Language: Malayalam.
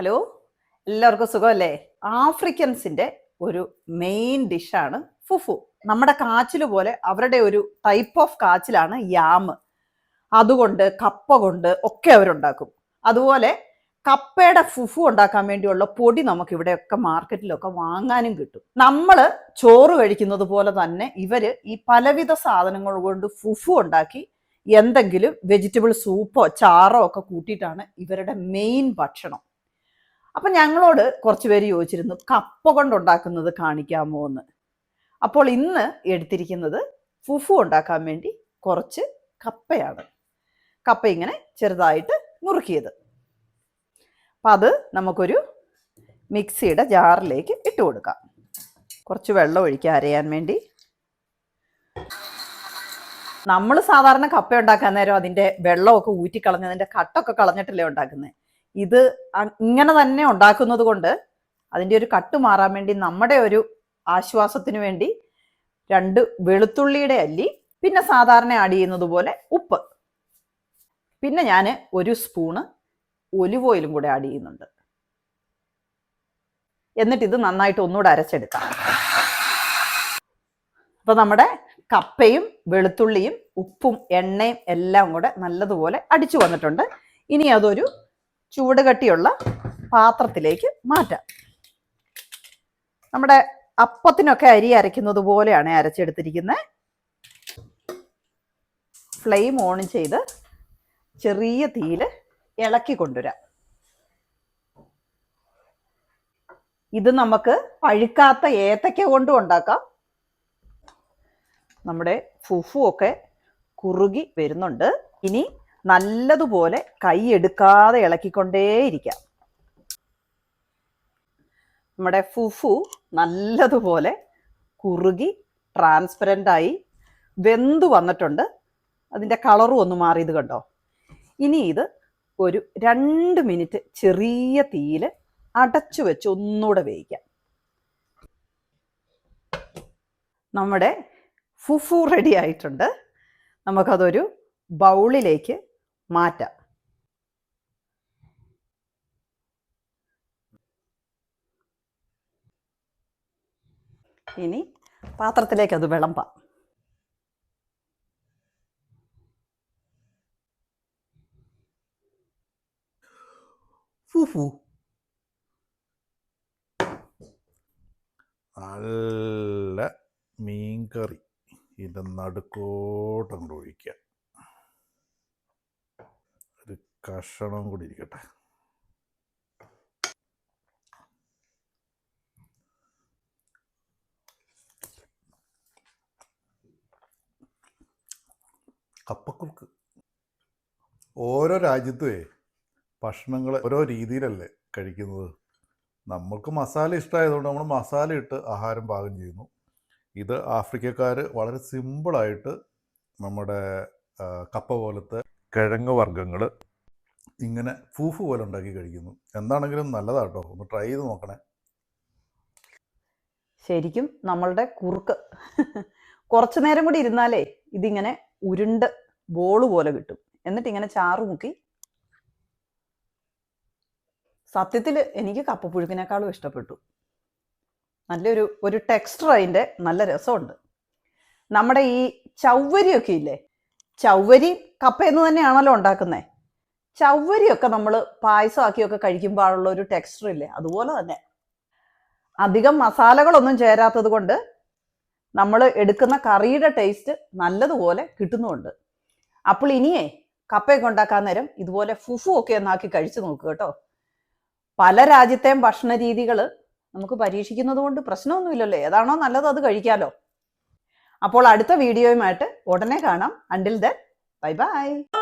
ഹലോ എല്ലാവർക്കും സുഖമല്ലേ? ആഫ്രിക്കൻസിന്റെ ഒരു മെയിൻ ഡിഷാണ് ഫുഫു നമ്മുടെ കാച്ചിൽ പോലെ അവരുടെ ഒരു ടൈപ്പ് ഓഫ് കാച്ചിലാണ് യാമ് അതുകൊണ്ട് കപ്പ കൊണ്ട് ഒക്കെ അവരുണ്ടാക്കും. അതുപോലെ കപ്പയുടെ ഫുഫു ഉണ്ടാക്കാൻ വേണ്ടിയുള്ള പൊടി നമുക്ക് ഇവിടെയൊക്കെ മാർക്കറ്റിലൊക്കെ വാങ്ങാനും കിട്ടും. നമ്മൾ ചോറ് കഴിക്കുന്നത് പോലെ തന്നെ ഇവർ ഈ പലവിധ സാധനങ്ങൾ കൊണ്ട് ഫുഫു ഉണ്ടാക്കി എന്തെങ്കിലും വെജിറ്റബിൾ സൂപ്പോ ചാറോ ഒക്കെ കൂട്ടിയിട്ടാണ് ഇവരുടെ മെയിൻ ഭക്ഷണം. അപ്പൊ ഞങ്ങളോട് കുറച്ച് പേര് ചോദിച്ചിരുന്നു കപ്പ കൊണ്ടുണ്ടാക്കുന്നത് കാണിക്കാമോ എന്ന്? അപ്പോൾ ഇന്ന് എടുത്തിരിക്കുന്നത് ഫുഫു ഉണ്ടാക്കാൻ വേണ്ടി കുറച്ച് കപ്പയാണ്. കപ്പ ഇങ്ങനെ ചെറുതായിട്ട് നുറുക്കിയത്. അപ്പം അത് നമുക്കൊരു മിക്സിയുടെ ജാറിലേക്ക് ഇട്ട് കൊടുക്കാം. കുറച്ച് വെള്ളം ഒഴിക്കുക അരയാൻ വേണ്ടി. നമ്മൾ സാധാരണ കപ്പ ഉണ്ടാക്കാൻ നേരം അതിന്റെ വെള്ളമൊക്കെ ഊറ്റിക്കളഞ്ഞ് അതിന്റെ കട്ടൊക്കെ കളഞ്ഞിട്ടല്ലേ ഉണ്ടാക്കുന്നത് ഇത് ഇങ്ങനെ തന്നെ ഉണ്ടാക്കുന്നത് കൊണ്ട് അതിന്റെ ഒരു കട്ട് മാറാൻ വേണ്ടി നമ്മുടെ ഒരു ആശ്വാസത്തിന് വേണ്ടി രണ്ട് വെളുത്തുള്ളിയുടെ അല്ലി പിന്നെ സാധാരണ ആഡ് ചെയ്യുന്നത് പോലെ ഉപ്പ്. പിന്നെ ഞാൻ ഒരു സ്പൂണ് ഒലിവ് ഓയിലും കൂടെ ആഡ് ചെയ്യുന്നുണ്ട്. എന്നിട്ട് ഇത് നന്നായിട്ട് ഒന്നുകൂടെ അരച്ചെടുക്കാം. അപ്പൊ നമ്മുടെ കപ്പയും വെളുത്തുള്ളിയും ഉപ്പും എണ്ണയും എല്ലാം കൂടെ നല്ലതുപോലെ അടിച്ചു വന്നിട്ടുണ്ട്. ഇനി അതൊരു ചൂട് കട്ടിയുള്ള പാത്രത്തിലേക്ക് മാറ്റാം. നമ്മുടെ അപ്പത്തിനൊക്കെ അരി അരയ്ക്കുന്നത് പോലെയാണ് അരച്ചെടുത്തിരിക്കുന്നത് ഫ്ലെയിം ഓൺ ചെയ്ത് ചെറിയ തീയിൽ ഇളക്കി കൊണ്ടുവരാം. ഇത് നമുക്ക് പഴുക്കാത്ത ഏത്തക്ക കൊണ്ടും ഉണ്ടാക്കാം. നമ്മുടെ ഫുഫു ഒക്കെ കുറുകി വരുന്നുണ്ട്. ഇനി നല്ലതുപോലെ കൈ എടുക്കാതെ ഇളക്കിക്കൊണ്ടേയിരിക്കാം നമ്മുടെ ഫുഫു നല്ലതുപോലെ കുറുകി ട്രാൻസ്പെറന്റ് ആയി വെന്തു വന്നിട്ടുണ്ട്. അതിന്റെ കളറും ഒന്ന് മാറിയത് കണ്ടോ? ഇനി ഇത് ഒരു രണ്ട് മിനിറ്റ് ചെറിയ തീയിൽ അടച്ചു വെച്ച് ഒന്നുകൂടെ വേവിക്കാം. നമ്മുടെ ഫുഫു റെഡി ആയിട്ടുണ്ട്. നമുക്കതൊരു ബൗളിലേക്ക് മാറ്റാം. ഇനി പാത്രത്തിലേക്ക് അത് വിളമ്പാം. ഫുഫു. നല്ല മീൻകറി. ഇതിന്റെ നടുക്കോട്ടങ്ങോട്ട് ഒഴിക്കാം. കഷണം കൂടി ഇരിക്കട്ടെ. കപ്പക്കുറുക്ക് ഓരോ രാജ്യത്തുമേ ഭക്ഷണങ്ങൾ ഓരോ രീതിയിലല്ലേ കഴിക്കുന്നത്. നമ്മൾക്ക് മസാല ഇഷ്ടമായതുകൊണ്ട് നമ്മൾ മസാല ഇട്ട് ആഹാരം പാകം ചെയ്യുന്നു. ഇത് ആഫ്രിക്കക്കാർ വളരെ സിമ്പിളായിട്ട് നമ്മുടെ കപ്പ പോലത്തെ കിഴങ്ങ് വർഗങ്ങൾ ഇങ്ങനെ ഫൂഫ് പോലെ ഉണ്ടാക്കി കഴിക്കുന്നു. എന്താണെങ്കിലും നല്ലതാട്ടോ ഒന്ന് ട്രൈ ചെയ്ത് നോക്കണേ. ശരിക്കും നമ്മളുടെ കുറുക്ക്. കുറച്ചു നേരം കൂടി ഇരുന്നാലേ ഇതിങ്ങനെ ഉരുണ്ട് ബോൾ പോലെ കിട്ടും. എന്നിട്ട് ഇങ്ങനെ ചാറ് മുക്കി. സത്യത്തിൽ എനിക്ക് കപ്പപ്പുഴുക്കിനേക്കാളും ഇഷ്ടപ്പെട്ടു. നല്ലൊരു ഒരു ടെക്സ്റ്റർ അതിന്റെ നല്ല രസമുണ്ട്. നമ്മുടെ ഈ ചൗവരിയൊക്കെ ഇല്ലേ? ചൗവരി കപ്പയെന്ന് തന്നെയാണല്ലോ ഉണ്ടാക്കുന്നത് ചവ്വരിയൊക്കെ നമ്മൾ പായസമാക്കിയൊക്കെ കഴിക്കുമ്പോഴുള്ള ഒരു ടെക്സ്ചർ ഇല്ലേ? അതുപോലെ തന്നെ. അധികം മസാലകളൊന്നും ചേരാത്തത് കൊണ്ട് നമ്മൾ എടുക്കുന്ന കറിയുടെ ടേസ്റ്റ് നല്ലതുപോലെ കിട്ടുന്നുണ്ട്. അപ്പോൾ ഇനിയേ കപ്പയൊക്കെ ഉണ്ടാക്കാൻ നേരം ഇതുപോലെ ഫുഫു ഒക്കെ ഒന്നാക്കി കഴിച്ചു നോക്കുക കേട്ടോ. പല രാജ്യത്തെയും ഭക്ഷണ രീതികൾ നമുക്ക് പരീക്ഷിക്കുന്നത് കൊണ്ട് പ്രശ്നമൊന്നുമില്ലല്ലോ. ഏതാണോ നല്ലത് അത് കഴിക്കാലോ. അപ്പോൾ അടുത്ത വീഡിയോയുമായിട്ട് ഉടനെ കാണാം. Until then bye bye